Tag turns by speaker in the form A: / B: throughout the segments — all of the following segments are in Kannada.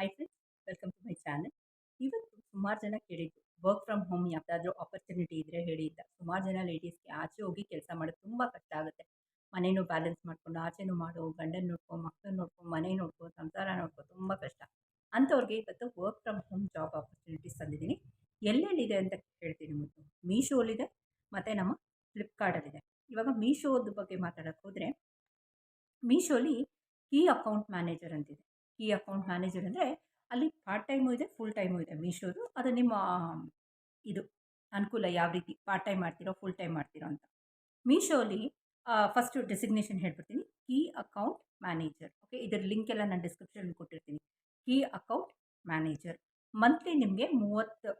A: Hi friends welcome to my channel ಇವತ್ತು ಸುಮಾರು ಜನ ಕೇಳಿದ್ದು ವರ್ಕ್ ಫ್ರಮ್ ಹೋಮ್ ಯಾವುದಾದ್ರೂ ಆಪರ್ಚುನಿಟಿ ಇದ್ದರೆ ಹೇಳಿ ಅಂತ. ಸುಮಾರು ಜನ ಲೇಡೀಸ್ಗೆ ಆಚೆ ಹೋಗಿ ಕೆಲಸ ಮಾಡೋದು ತುಂಬ ಕಷ್ಟ ಆಗುತ್ತೆ. ಮನೇನೂ ಬ್ಯಾಲೆನ್ಸ್ ಮಾಡ್ಕೊಂಡು ಆಚೆನೂ ಮಾಡು, ಗಂಡನ ನೋಡ್ಕೊ ಮಕ್ಕಳನ್ನ ನೋಡ್ಕೊ, ಮನೆ ನೋಡ್ಕೊ, ಸಂಸಾರ ನೋಡ್ಕೊ ತುಂಬ ಕಷ್ಟ. ಅಂಥವ್ರಿಗೆ ಇವತ್ತು work from home job opportunities ತಂದಿದ್ದೀನಿ. ಎಲ್ಲೆಲ್ಲಿದೆ ಅಂತ ಹೇಳ್ತೀನಿ ಮತ್ತು ಮೀಶೋಲಿದೆ ಮತ್ತು ನಮ್ಮ ಫ್ಲಿಪ್ಕಾರ್ಟಲ್ಲಿದೆ. ಇವಾಗ ಮೀಶೋದ ಬಗ್ಗೆ ಮಾತಾಡೋಕ್ಕೆ ಹೋದರೆ, ಮೀಶೋಲಿ ಕೀ ಅಕೌಂಟ್ ಮ್ಯಾನೇಜರ್ ಅಂತಿದೆ. ಕೀ ಅಕೌಂಟ್ ಮ್ಯಾನೇಜರ್ ಅಂದರೆ ಅಲ್ಲಿ ಪಾರ್ಟ್ ಟೈಮು ಇದೆ, ಫುಲ್ ಟೈಮು ಇದೆ ಮೀಶೋದು. ಅದು ನಿಮ್ಮ, ಇದು ಅನುಕೂಲ ಯಾವ ರೀತಿ ಪಾರ್ಟ್ ಟೈಮ್ ಮಾಡ್ತೀರೋ, ಫುಲ್ ಟೈಮ್ ಮಾಡ್ತೀರೋ ಅಂತ. ಮೀಶೋಲಿ ಫಸ್ಟು ಡೆಸಿಗ್ನೇಷನ್ ಹೇಳ್ಬಿಡ್ತೀನಿ. Key account manager. ಓಕೆ ಇದರ ಲಿಂಕ್ ಎಲ್ಲ ನಾನು ಡಿಸ್ಕ್ರಿಪ್ಷನ್ ಕೊಟ್ಟಿರ್ತೀನಿ. Key account manager. ಮಂತ್ಲಿ ನಿಮಗೆ ಮೂವತ್ತು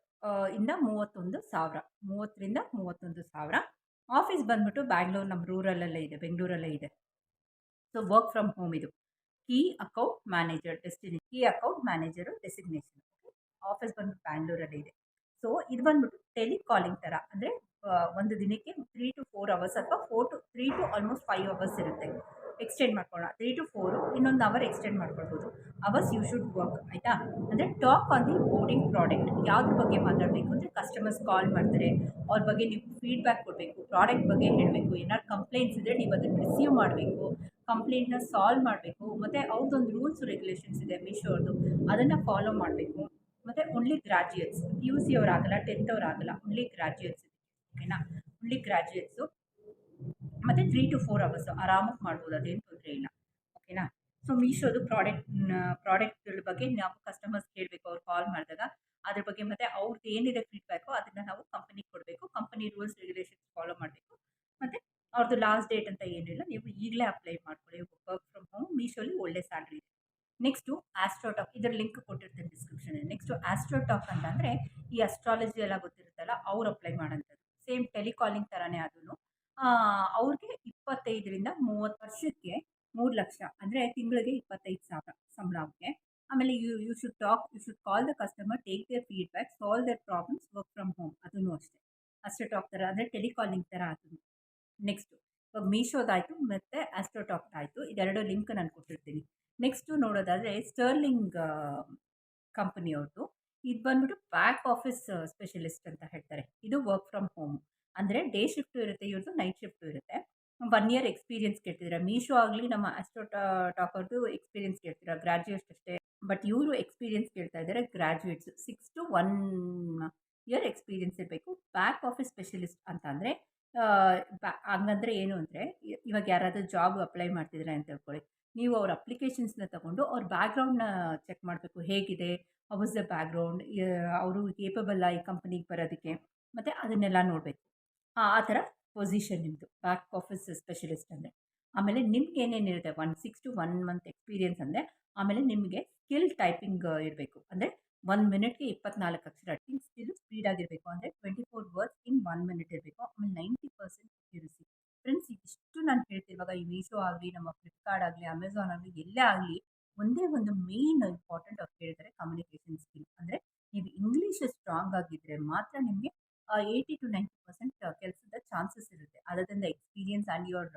A: ಇಂದ ಮೂವತ್ತೊಂದು ಸಾವಿರ. ಮೂವತ್ತರಿಂದ ಮೂವತ್ತೊಂದು ಸಾವಿರ. ಆಫೀಸ್ ಬಂದ್ಬಿಟ್ಟು ಬ್ಯಾಂಗ್ಳೂರು ನಮ್ಮ ರೂರಲ್ಲೇ ಇದೆ ಬೆಂಗಳೂರಲ್ಲೇ ಇದೆ. ಸೊ ವರ್ಕ್ ಫ್ರಮ್ ಹೋಮ್ ಇದು. Key account manager destiny key account manager designation office ಬಂದ್ಬಿಟ್ಟು ಬ್ಯಾಂಗ್ಳೂರಲ್ಲಿ ಇದೆ. ಸೊ ಇದು ಬಂದ್ಬಿಟ್ಟು ಟೆಲಿಕಾಲಿಂಗ್ ಥರ ಅಂದರೆ ಒಂದು ದಿನಕ್ಕೆ ತ್ರೀ ಟು ಫೋರ್ ಅವರ್ಸ್ ಅಥವಾ four to three to almost five hours ಇರುತ್ತೆ. ಎಕ್ಸ್ಟೆಂಡ್ ಮಾಡ್ಕೊಳ್ಳೋಣ. ತ್ರೀ ಟು ಫೋರು ಇನ್ನೊಂದು ಅವರ್ ಎಕ್ಸ್ಟೆಂಡ್ ಮಾಡ್ಕೊಳ್ಬೋದು. ಅವರ್ಸ್ ಯು ಶುಡ್ ವರ್ಕ್ ಆಯಿತಾ? ಅಂದರೆ talk on the boarding product ಯಾವ್ದ್ರ ಬಗ್ಗೆ ಮಾತಾಡಬೇಕು ಅಂದರೆ ಕಸ್ಟಮರ್ಸ್ ಕಾಲ್ ಮಾಡ್ತಾರೆ. ಅವ್ರ ಬಗ್ಗೆ ನೀವು ಫೀಡ್ಬ್ಯಾಕ್ ಕೊಡಬೇಕು. ಪ್ರಾಡಕ್ಟ್ ಬಗ್ಗೆ ಹೇಳಬೇಕು. ಏನಾದ್ರು ಕಂಪ್ಲೇಂಟ್ಸ್ ಇದ್ದರೆ ನೀವು ಅದನ್ನು ರಿಸೀವ್ ಮಾಡಬೇಕು. ಕಂಪ್ಲೇಂಟ್ನ ಸಾಲ್ವ್ ಮಾಡಬೇಕು. ಮತ್ತು ಅವ್ರದ್ದೊಂದು ರೂಲ್ಸ್ ರೆಗ್ಯುಲೇಷನ್ಸ್ ಇದೆ ಮೀಶೋರ್ದು ಅದನ್ನು ಫಾಲೋ ಮಾಡಬೇಕು. ಮತ್ತು only graduates P U C ಅವರಾಗಲ್ಲ tenth ಅವರಾಗಲ್ಲ ಓನ್ಲಿ ಗ್ರಾಜ್ಯುಯೇಟ್ಸ್ ಓಕೆನಾ ಓನ್ಲಿ ಗ್ರಾಜ್ಯುಯೇಟ್ಸು ಮತ್ತು ತ್ರೀ ಟು ಫೋರ್ ಅವರ್ಸು ಆರಾಮಾಗಿ ಮಾಡ್ಬೋದು. ಅದೇನು ತೊಂದರೆ ಇಲ್ಲ. ಓಕೆನಾ ಸೊ ಮೀಶೋದು ಪ್ರಾಡಕ್ಟ್ ಪ್ರಾಡಕ್ಟ್ಗಳ ಬಗ್ಗೆ ನಾವು ಕಸ್ಟಮರ್ಸ್ ಕೇಳಬೇಕು. ಅವ್ರು ಕಾಲ್ ಮಾಡಿದಾಗ ಅದ್ರ ಬಗ್ಗೆ ಮತ್ತು ಅವ್ರದ್ದು ಏನಿದೆ ಫೀಡ್ಬ್ಯಾಕು ಅದನ್ನು ನಾವು ಕಂಪನಿಗೆ ಕೊಡಬೇಕು. ಕಂಪನಿ ರೂಲ್ಸ್ ರೆಗ್ಯುಲೇಷನ್ಸ್ ಫಾಲೋ ಮಾಡಬೇಕು. ಅವ್ರದ್ದು ಲಾಸ್ಟ್ ಡೇಟ್ ಅಂತ ಏನಿಲ್ಲ, ನೀವು ಈಗಲೇ ಅಪ್ಲೈ ಮಾಡ್ಕೊಳ್ಳಿ. ವರ್ಕ್ ಫ್ರಮ್ ಹೋಮ್ ಮೀಶೋಲಿ ಒಳ್ಳೆ ಸ್ಯಾಲ್ರಿ ಇದೆ. ನೆಕ್ಸ್ಟು ಆಸ್ಟ್ರೋಟಾಕ್ ಇದರ ಲಿಂಕ್ ಕೊಟ್ಟಿರ್ತೀನಿ ಡಿಸ್ಕ್ರಿಪ್ಷನಲ್ಲಿ ನೆಕ್ಸ್ಟು ಆಸ್ಟ್ರೋಟಾಕ್ ಅಂತಂದರೆ ಈ ಅಸ್ಟ್ರಾಲಜಿ ಎಲ್ಲ ಗೊತ್ತಿರುತ್ತಲ್ಲ, ಅವ್ರು ಅಪ್ಲೈ ಮಾಡೋಂಥದ್ದು ಸೇಮ್ ಟೆಲಿಕಾಲಿಂಗ್ ಥರನೇ ಅದನ್ನು ಅವ್ರಿಗೆ ಇಪ್ಪತ್ತೈದರಿಂದ ಮೂವತ್ತು ವರ್ಷಕ್ಕೆ ಮೂರು ಲಕ್ಷ, ಅಂದರೆ ತಿಂಗಳಿಗೆ ಇಪ್ಪತ್ತೈದು ಸಾವಿರ ಸಂಬಳ ಅವ್ರಿಗೆ. ಆಮೇಲೆ you you should talk you should call the customer take their feedback solve their problems work from home ಅದೂ ಅಷ್ಟೇ. ಅಷ್ಟೇ ಟಾಕ್ ಥರ ಅಂದರೆ ಟೆಲಿಕಾಲಿಂಗ್ ಥರ ಅದನ್ನು ನೆಕ್ಸ್ಟು ಇವಾಗ ಮೀಶೋದಾಯಿತು ಮತ್ತು ಆಸ್ಟ್ರೋಟಾಕ್ಟ್ ಆಯಿತು. ಇದೆರಡು ಲಿಂಕ್ ನಾನು ಕೊಟ್ಟಿರ್ತೀನಿ. ನೆಕ್ಸ್ಟು ನೋಡೋದಾದರೆ ಸ್ಟರ್ಲಿಂಗ್ ಕಂಪನಿಯವ್ರದ್ದು ಇದು ಬಂದ್ಬಿಟ್ಟು ಬ್ಯಾಕ್ ಆಫೀಸ್ ಸ್ಪೆಷಲಿಸ್ಟ್ ಅಂತ ಹೇಳ್ತಾರೆ. ಇದು ವರ್ಕ್ ಫ್ರಮ್ ಹೋಮ್ ಅಂದರೆ ಡೇ ಶಿಫ್ಟು ಇರುತ್ತೆ ಇವ್ರದ್ದು ನೈಟ್ ಶಿಫ್ಟು ಇರುತ್ತೆ. ಒನ್ ಇಯರ್ ಎಕ್ಸ್ಪೀರಿಯನ್ಸ್ ಕೇಳ್ತಿದ್ದಾರೆ ಮೀಶೋ ಆಗಲಿ ನಮ್ಮ ಆಸ್ಟ್ರೋ ಟಾಕರ್ದು ಎಕ್ಸ್ಪೀರಿಯನ್ಸ್ ಕೇಳ್ತಿದ್ದಾರೆ ಗ್ರಾಜ್ಯುಯೇಟ್ಸ್ ಅಷ್ಟೇ. ಬಟ್ ಇವರು ಎಕ್ಸ್ಪೀರಿಯನ್ಸ್ ಕೇಳ್ತಾ ಇದ್ದಾರೆ graduates six to one year experience ಇರಬೇಕು. ಬ್ಯಾಕ್ ಆಫೀಸ್ ಸ್ಪೆಷಲಿಸ್ಟ್ ಅಂತ ಅಂದರೆ ಹಂಗಂದ್ರೆ ಏನು ಅಂದರೆ ಇವಾಗ ಯಾರಾದರೂ ಜಾಬ್ ಅಪ್ಲೈ ಮಾಡ್ತಿದ್ರೆ ಅಂತ ತಿಳ್ಕೊಳ್ಳಿ ನೀವು ಅವ್ರ ಅಪ್ಲಿಕೇಶನ್ಸ್ನ ತಗೊಂಡು ಅವ್ರ ಬ್ಯಾಕ್ಗ್ರೌಂಡ್ನ ಚೆಕ್ ಮಾಡಬೇಕು. ಹೇಗಿದೆ? ವಾಸ್ ದ ಬ್ಯಾಕ್ಗ್ರೌಂಡ್ ಅವರು ಕೇಪಬಲ್ಲ ಈ ಕಂಪ್ನಿಗೆ ಬರೋದಕ್ಕೆ. ಮತ್ತು ಅದನ್ನೆಲ್ಲ ನೋಡಬೇಕು. ಆ ಥರ ಪೊಸಿಷನ್ ನಿಮ್ಮದು ಬ್ಯಾಕ್ ಆಫೀಸ್ ಸ್ಪೆಷಲಿಸ್ಟ್ ಅಂದರೆ. ಆಮೇಲೆ ನಿಮ್ಗೆ ಏನೇನಿರುತ್ತೆ one, six to one month experience ಅಂದರೆ, ಆಮೇಲೆ ನಿಮಗೆ ಸ್ಕಿಲ್ ಟೈಪಿಂಗ್ ಇರಬೇಕು. ಅಂದರೆ ಒನ್ ಮಿನಿಟ್ಗೆ ಇಪ್ಪತ್ನಾಲ್ಕು ಅಕ್ಷರ. ಸ್ಕಿಲ್ ಸ್ಪೀಡಾಗಿರಬೇಕು ಅಂದರೆ twenty four words in one minute ಇರಬೇಕು. ಆಮೇಲೆ ನೈಂಟಿ ಪರ್ಸೆಂಟ್ ಅಕ್ಯುರಸಿ ಫ್ರೆಂಡ್ಸ್ ಇಷ್ಟು ನಾನು ಹೇಳ್ತಿರುವಾಗ ಈ ಮೀಶೋ ಆಗಲಿ, ನಮ್ಮ ಫ್ಲಿಪ್ಕಾರ್ಟ್ ಆಗಲಿ ಅಮೆಝಾನ್ ಆಗಲಿ, ಎಲ್ಲೇ ಆಗಲಿ ಒಂದೇ ಒಂದು ಮೇನ್ ಇಂಪಾರ್ಟೆಂಟ್ ಅವ್ರು ಹೇಳಿದರೆ ಕಮ್ಯುನಿಕೇಷನ್ ಸ್ಕಿಲ್ ಅಂದರೆ ನೀವು ಇಂಗ್ಲೀಷ್ ಸ್ಟ್ರಾಂಗ್ ಆಗಿದ್ದರೆ ಮಾತ್ರ ನಿಮಗೆ ಏಯ್ಟಿ ಟು ನೈಂಟಿ ಪರ್ಸೆಂಟ್ ಕೆಲಸದ ಚಾನ್ಸಸ್ ಇರುತ್ತೆ. ಅದರಿಂದ ಎಕ್ಸ್ಪೀರಿಯನ್ಸ್ ಆ್ಯಂಡ್ ಯುವರ್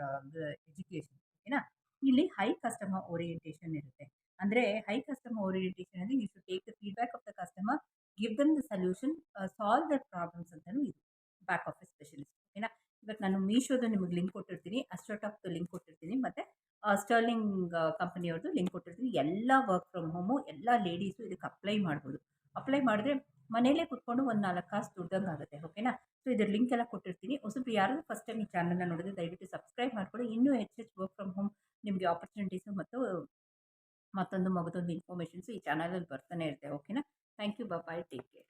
A: ಎಜುಕೇಷನ್ ಓಕೆನಾ ಇಲ್ಲಿ ಹೈ ಕಸ್ಟಮರ್ ಓರಿಯೆಂಟೇಷನ್ ಇರುತ್ತೆ. ಅಂದರೆ ಹೈ ಕಸ್ಟಮರ್ ಓರಿಯೆಂಟೇಷನ್ ಅಂದರೆ you should take the feedback of the customer give them the solution solve their problems ಅಂತಲೂ ಇದು. ಬ್ಯಾಕ್ ಆಫೀಸ್ ಸ್ಪೆಷಲಿಸ್ಟ್ ಓಕೆನಾ ಇವತ್ತು ನಾನು ಮೀಶೋದು ನಿಮಗೆ ಲಿಂಕ್ ಕೊಟ್ಟಿರ್ತೀನಿ ಅಸ್ಟ್ರೋಟಾಕ್ದು ಲಿಂಕ್ ಕೊಟ್ಟಿರ್ತೀನಿ, ಮತ್ತು ಸ್ಟರ್ಲಿಂಗ್ ಕಂಪನಿಯವ್ರದ್ದು ಲಿಂಕ್ ಕೊಟ್ಟಿರ್ತೀನಿ. ಎಲ್ಲ ವರ್ಕ್ ಫ್ರಮ್ ಹೋಮು ಎಲ್ಲ ಲೇಡೀಸು ಇದಕ್ಕೆ ಅಪ್ಲೈ ಮಾಡ್ಬೋದು. ಅಪ್ಲೈ ಮಾಡಿದ್ರೆ ಮನೆಯಲ್ಲೇ ಕುತ್ಕೊಂಡು ಒಂದು ನಾಲ್ಕು ಕಾಸು ದುಡ್ದಂಗೆ ಆಗುತ್ತೆ ಓಕೆನಾ ಸೊ ಇದ್ರ ಲಿಂಕ್ ಎಲ್ಲ ಕೊಟ್ಟಿರ್ತೀನಿ. ಹೊಸಬ್ರು ಯಾರಾದರೂ ಫಸ್ಟ್ ಟೈಮ್ ಈ ಚಾನಲ್ನ ನೋಡಿದ್ರೆ ದಯವಿಟ್ಟು ಸಬ್ಸ್ಕ್ರೈಬ್ ಮಾಡ್ಕೊಳ್ಳಿ. ಇನ್ನೂ ಹೆಚ್ಚು ಹೆಚ್ಚು ವರ್ಕ್ ಫ್ರಮ್ ಹೋಮ್ ನಿಮಗೆ ಆಪರ್ಚುನಿಟೀಸು ಮತ್ತು ಮತ್ತೊಂದು ಮಗದೊಂದು ಇನ್ಫಾರ್ಮೇಷನ್ಸು ಈ ಚಾನಲಲ್ಲಿ ಬರ್ತಾನೆ ಇರುತ್ತೆ ಓಕೆನಾ thank you bye take care